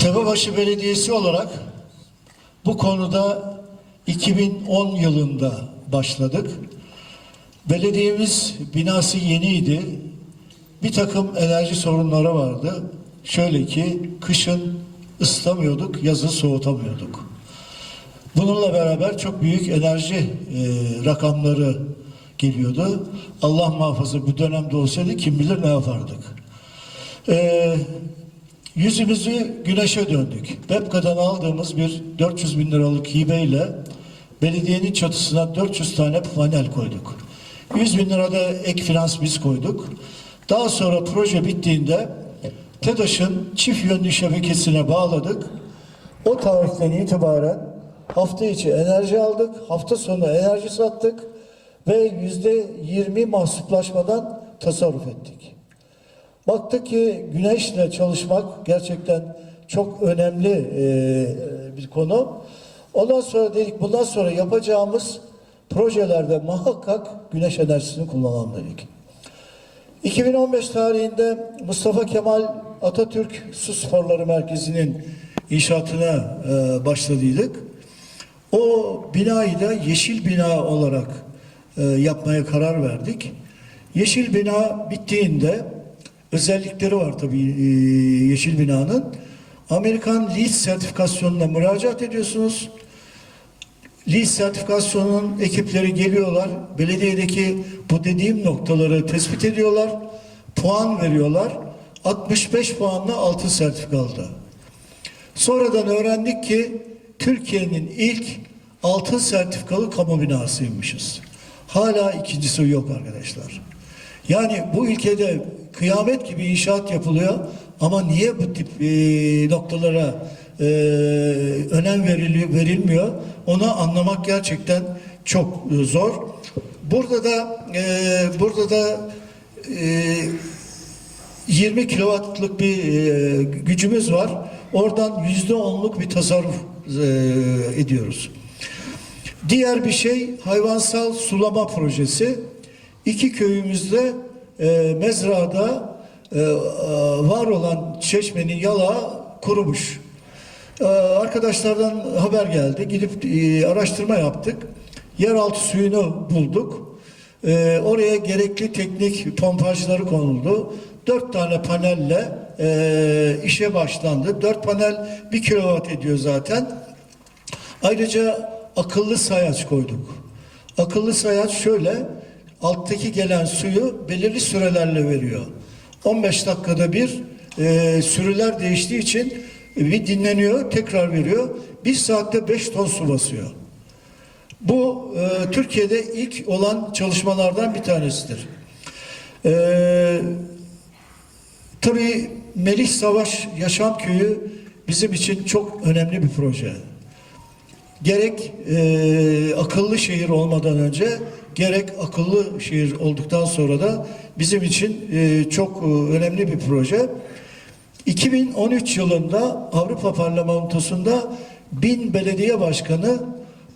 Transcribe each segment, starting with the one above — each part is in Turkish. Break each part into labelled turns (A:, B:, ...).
A: Tepebaşı Belediyesi olarak bu konuda 2010 yılında başladık. Belediyemiz binası yeniydi. Bir takım enerji sorunları vardı. Şöyle ki kışın ısıtamıyorduk, yazın soğutamıyorduk. Bununla beraber çok büyük enerji e, rakamları geliyordu. Allah muhafaza bu dönemde olsaydı kim bilir ne yapardık. E, yüzümüzü güneşe döndük. BEPKA'dan aldığımız bir 400 bin liralık hibeyle belediyenin çatısına 400 tane panel koyduk. 100 bin lirada ek finans biz koyduk. Daha sonra proje bittiğinde TEDAŞ'ın çift yönlü şebekesine bağladık. O tarihten itibaren hafta içi enerji aldık, hafta sonu enerji sattık ve yüzde yirmi mahsuplaşmadan tasarruf ettik. Baktık ki güneşle çalışmak gerçekten çok önemli e, bir konu. Ondan sonra dedik bundan sonra yapacağımız projelerde muhakkak güneş enerjisini kullanalım dedik. 2015 tarihinde Mustafa Kemal Atatürk Su Sporları Merkezi'nin inşaatına e, başladıydık. O binayı da yeşil bina olarak e, yapmaya karar verdik. Yeşil bina bittiğinde özellikleri var tabii e, yeşil binanın. Amerikan LEED sertifikasyonuna müracaat ediyorsunuz. LEED sertifikasyonunun ekipleri geliyorlar. Belediyedeki bu dediğim noktaları tespit ediyorlar. Puan veriyorlar. 65 puanla altın sertifika aldı. Sonradan öğrendik ki Türkiye'nin ilk altın sertifikalı kamu binasıymışız. Hala ikincisi yok arkadaşlar. Yani bu ülkede kıyamet gibi inşaat yapılıyor ama niye bu tip e, noktalara e, önem verili, verilmiyor onu anlamak gerçekten çok e, zor. Burada da e, burada da e, 20 kilowattlık bir e, gücümüz var. Oradan yüzde onluk bir tasarruf e, ediyoruz. Diğer bir şey hayvansal sulama projesi. İki köyümüzde e, mezrada e, var olan çeşmenin yalağı kurumuş. E, arkadaşlardan haber geldi. Gidip e, araştırma yaptık. Yeraltı suyunu bulduk. E, oraya gerekli teknik pompajları konuldu. Dört tane panelle e, işe başlandı. Dört panel bir kilowatt ediyor zaten. Ayrıca akıllı sayaç koyduk. Akıllı sayaç şöyle, alttaki gelen suyu belirli sürelerle veriyor. 15 dakikada bir e, sürüler değiştiği için bir dinleniyor, tekrar veriyor. Bir saatte 5 ton su basıyor. Bu e, Türkiye'de ilk olan çalışmalardan bir tanesidir. E, tabii Melih Savaş Yaşam Köyü bizim için çok önemli bir proje gerek e, akıllı şehir olmadan önce gerek akıllı şehir olduktan sonra da bizim için e, çok e, önemli bir proje. 2013 yılında Avrupa Parlamentosu'nda bin belediye başkanı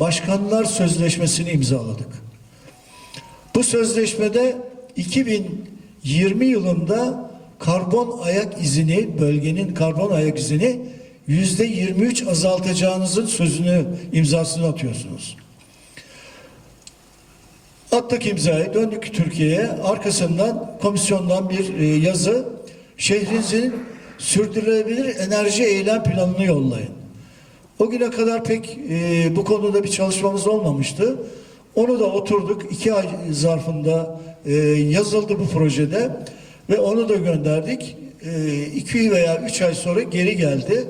A: başkanlar sözleşmesini imzaladık. Bu sözleşmede 2020 yılında karbon ayak izini, bölgenin karbon ayak izini yüzde 23 azaltacağınızın sözünü imzasını atıyorsunuz. Attık imzayı, döndük Türkiye'ye. Arkasından komisyondan bir e, yazı, şehrinizin sürdürülebilir enerji eylem planını yollayın. O güne kadar pek e, bu konuda bir çalışmamız olmamıştı. Onu da oturduk, iki ay zarfında e, yazıldı bu projede ve onu da gönderdik. E, iki veya üç ay sonra geri geldi.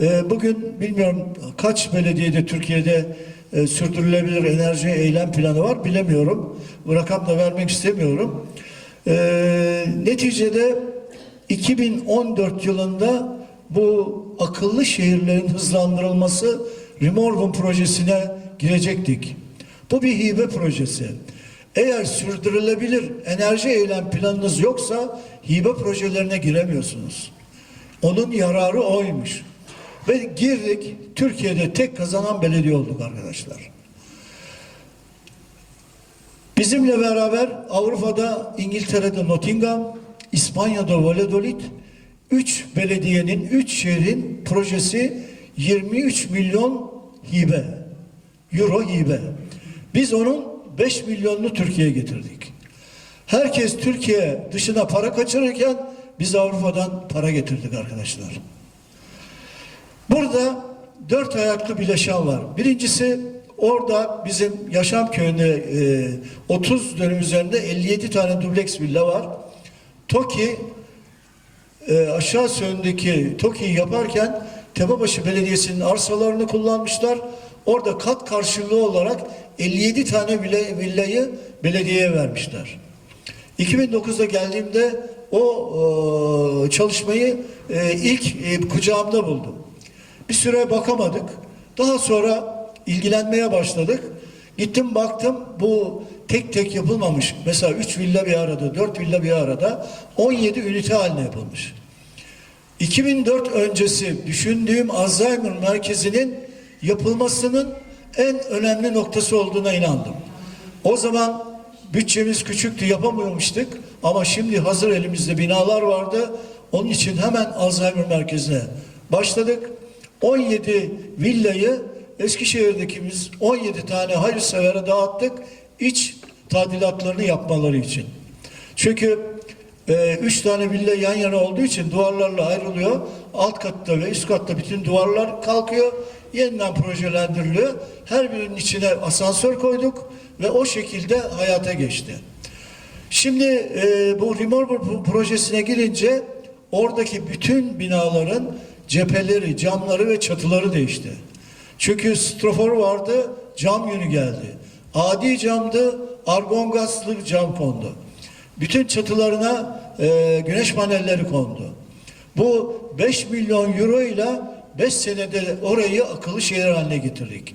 A: E, bugün bilmiyorum kaç belediyede Türkiye'de e, sürdürülebilir enerji eylem planı var bilemiyorum. Bu rakam da vermek istemiyorum. E, neticede 2014 yılında bu akıllı şehirlerin hızlandırılması Remorvum projesine girecektik. Bu bir hibe projesi. Eğer sürdürülebilir enerji eylem planınız yoksa hibe projelerine giremiyorsunuz. Onun yararı oymuş. Ve girdik Türkiye'de tek kazanan belediye olduk arkadaşlar. Bizimle beraber Avrupa'da İngiltere'de Nottingham, İspanya'da Valladolid, 3 belediyenin, 3 şehrin projesi 23 milyon hibe. Euro hibe. Biz onun 5 milyonunu Türkiye'ye getirdik. Herkes Türkiye dışına para kaçırırken biz Avrupa'dan para getirdik arkadaşlar. Burada dört ayaklı bileşen var. Birincisi orada bizim yaşam köyünde e, 30 dönüm üzerinde 57 tane dubleks villa var. TOKİ e, aşağı söndeki TOKİ'yi yaparken Tepebaşı Belediyesi'nin arsalarını kullanmışlar. Orada kat karşılığı olarak 57 tane villa- villayı belediyeye vermişler. 2009'da geldiğimde o e, çalışmayı e, ilk e, kucağımda buldum. Bir süre bakamadık. Daha sonra ilgilenmeye başladık. Gittim baktım bu tek tek yapılmamış. Mesela 3 villa bir arada, 4 villa bir arada 17 ünite haline yapılmış. 2004 öncesi düşündüğüm Alzheimer merkezinin yapılmasının en önemli noktası olduğuna inandım. O zaman bütçemiz küçüktü yapamıyormuştuk ama şimdi hazır elimizde binalar vardı. Onun için hemen Alzheimer merkezine başladık. 17 villayı Eskişehir'dekimiz 17 tane hayırsevere dağıttık iç tadilatlarını yapmaları için. Çünkü e, üç tane villa yan yana olduğu için duvarlarla ayrılıyor. Alt katta ve üst katta bütün duvarlar kalkıyor. Yeniden projelendiriliyor. Her birinin içine asansör koyduk ve o şekilde hayata geçti. Şimdi e, bu Remorber pro- projesine girince oradaki bütün binaların cepheleri, camları ve çatıları değişti. Çünkü strofor vardı, cam yönü geldi. Adi camdı, argon gazlı cam kondu. Bütün çatılarına e, güneş panelleri kondu. Bu 5 milyon euro ile 5 senede orayı akıllı şehir haline getirdik.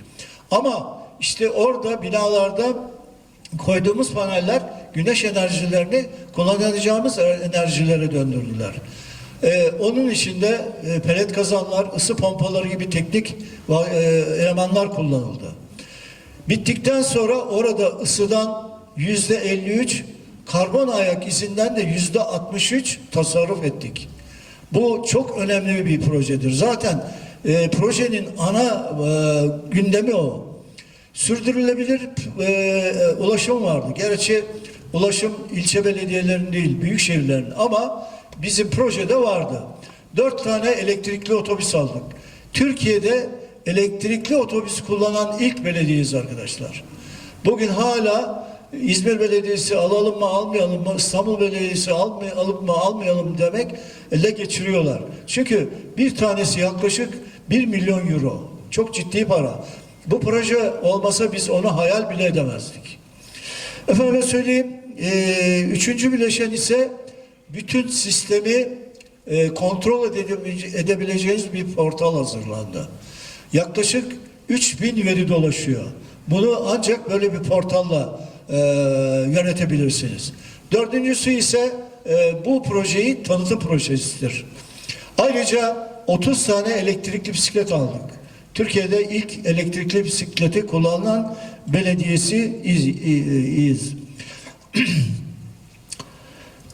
A: Ama işte orada binalarda koyduğumuz paneller güneş enerjilerini kullanacağımız enerjilere döndürdüler. Ee, onun içinde e, pelet kazanlar, ısı pompaları gibi teknik e, elemanlar kullanıldı. Bittikten sonra orada ısıdan yüzde 53, karbon ayak izinden de yüzde 63 tasarruf ettik. Bu çok önemli bir projedir. Zaten e, projenin ana e, gündemi o. Sürdürülebilir e, e, ulaşım vardı. Gerçi ulaşım ilçe belediyelerinin değil, büyük şehirlerin ama bizim projede vardı. Dört tane elektrikli otobüs aldık. Türkiye'de elektrikli otobüs kullanan ilk belediyeyiz arkadaşlar. Bugün hala İzmir Belediyesi alalım mı almayalım mı İstanbul Belediyesi alıp mı almayalım demek ele geçiriyorlar. Çünkü bir tanesi yaklaşık 1 milyon euro. Çok ciddi para. Bu proje olmasa biz onu hayal bile edemezdik. Efendim söyleyeyim, e, üçüncü bileşen ise bütün sistemi e, kontrol edebileceğiniz bir portal hazırlandı. Yaklaşık 3000 veri dolaşıyor. Bunu ancak böyle bir portalla e, yönetebilirsiniz. Dördüncüsü ise e, bu projeyi tanıtım projesidir. Ayrıca 30 tane elektrikli bisiklet aldık. Türkiye'de ilk elektrikli bisikleti kullanılan belediyesi iz. iz.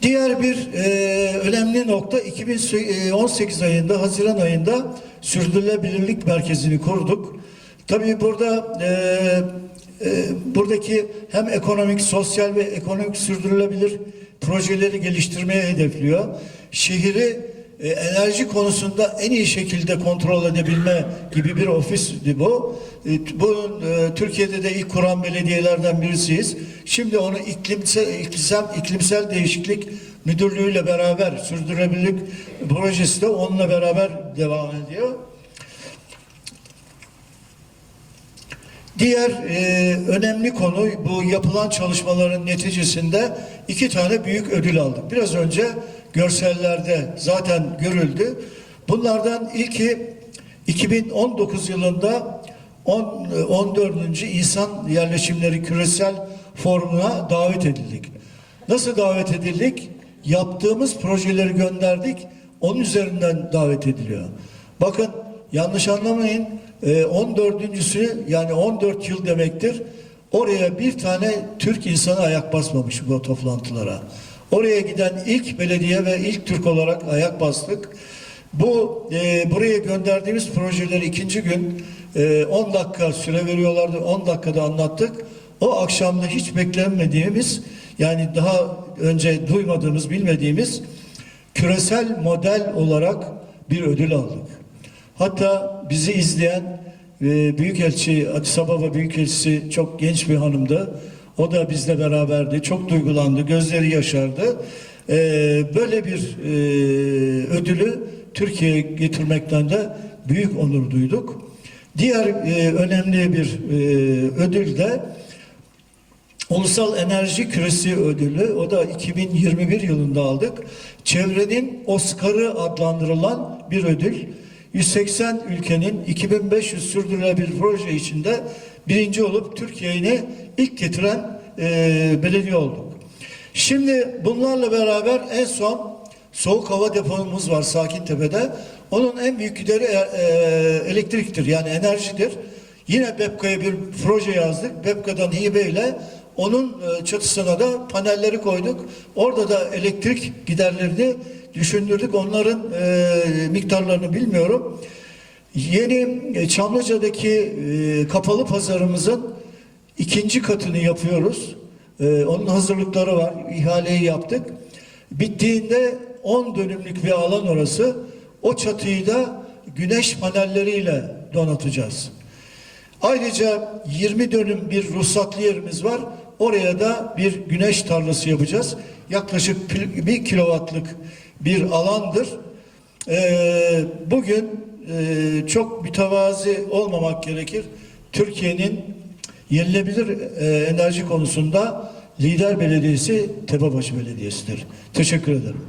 A: Diğer bir e, önemli nokta 2018 ayında, Haziran ayında sürdürülebilirlik merkezini kurduk. Tabii burada e, e, buradaki hem ekonomik, sosyal ve ekonomik sürdürülebilir projeleri geliştirmeye hedefliyor. Şehri e, enerji konusunda en iyi şekilde kontrol edebilme gibi bir ofisti bu. E, bu e, Türkiye'de de ilk kuran belediyelerden birisiyiz. Şimdi onu iklimsel, iklimsel, iklimsel değişiklik müdürlüğüyle beraber sürdürülebilirlik projesi de onunla beraber devam ediyor. Diğer e, önemli konu bu yapılan çalışmaların neticesinde iki tane büyük ödül aldık. Biraz önce görsellerde zaten görüldü. Bunlardan ilki 2019 yılında 10, e, 14. İnsan Yerleşimleri Küresel Forumu'na davet edildik. Nasıl davet edildik? Yaptığımız projeleri gönderdik. Onun üzerinden davet ediliyor. Bakın yanlış anlamayın. e, 14.sü yani 14 yıl demektir. Oraya bir tane Türk insanı ayak basmamış bu toplantılara. Oraya giden ilk belediye ve ilk Türk olarak ayak bastık. Bu e, buraya gönderdiğimiz projeleri ikinci gün e, 10 dakika süre veriyorlardı. 10 dakikada anlattık. O akşamda hiç beklenmediğimiz yani daha önce duymadığımız, bilmediğimiz küresel model olarak bir ödül aldık. Hatta bizi izleyen e, Büyükelçi, Addis Ababa Büyükelçisi çok genç bir hanımdı. O da bizle beraberdi. Çok duygulandı, gözleri yaşardı. E, böyle bir e, ödülü Türkiye'ye getirmekten de büyük onur duyduk. Diğer e, önemli bir e, ödül de Ulusal Enerji Küresi Ödülü o da 2021 yılında aldık. Çevrenin Oscar'ı adlandırılan bir ödül. 180 ülkenin 2500 sürdürülebilir proje içinde birinci olup Türkiye'yi ilk getiren e, belediye olduk. Şimdi bunlarla beraber en son soğuk hava depomuz var Sakintepe'de. Onun en büyük gideri e, e, elektriktir yani enerjidir. Yine BEPKA'ya bir proje yazdık. BEPKA'dan hibeyle onun e, çatısına da panelleri koyduk. Orada da elektrik giderlerini düşündürdük. Onların e, miktarlarını bilmiyorum. Yeni e, Çamlıca'daki e, kapalı pazarımızın ikinci katını yapıyoruz. E, onun hazırlıkları var. İhaleyi yaptık. Bittiğinde 10 dönümlük bir alan orası. O çatıyı da güneş panelleriyle donatacağız. Ayrıca 20 dönüm bir ruhsatlı yerimiz var. Oraya da bir güneş tarlası yapacağız. Yaklaşık 1 kilowattlık bir alandır. Ee, bugün e, çok mütevazi olmamak gerekir. Türkiye'nin yenilebilir e, enerji konusunda lider belediyesi Tepebaşı Belediyesi'dir. Teşekkür ederim.